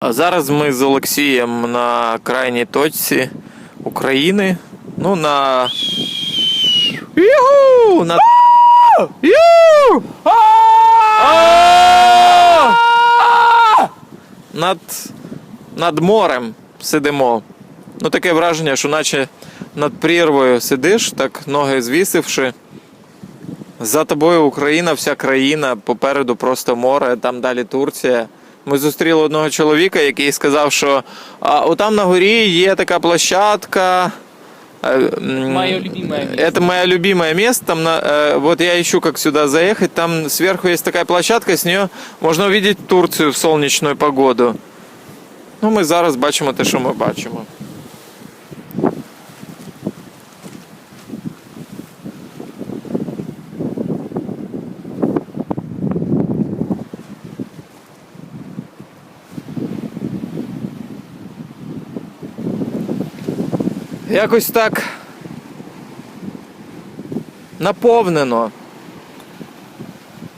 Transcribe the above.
А зараз ми з Олексієм на крайній точці України. Ну, на. Юху! На... Ю! Над... над морем сидимо. Ну, таке враження, що наче над прірвою сидиш, так ноги звісивши. За тобою Україна, вся країна, попереду просто море, там далі Турція. Ми зустріли одного чоловіка, який сказав, що а, отам на горі є така площадка. э, Моё любимое место. Это мое любимое место. Там на, э, вот я ищу, как сюда заехать. Там сверху есть такая площадка, с нее можна увидеть Турцію в сонячну погоду. Ну, ми зараз бачимо те, що ми бачимо. Якось так наповнено.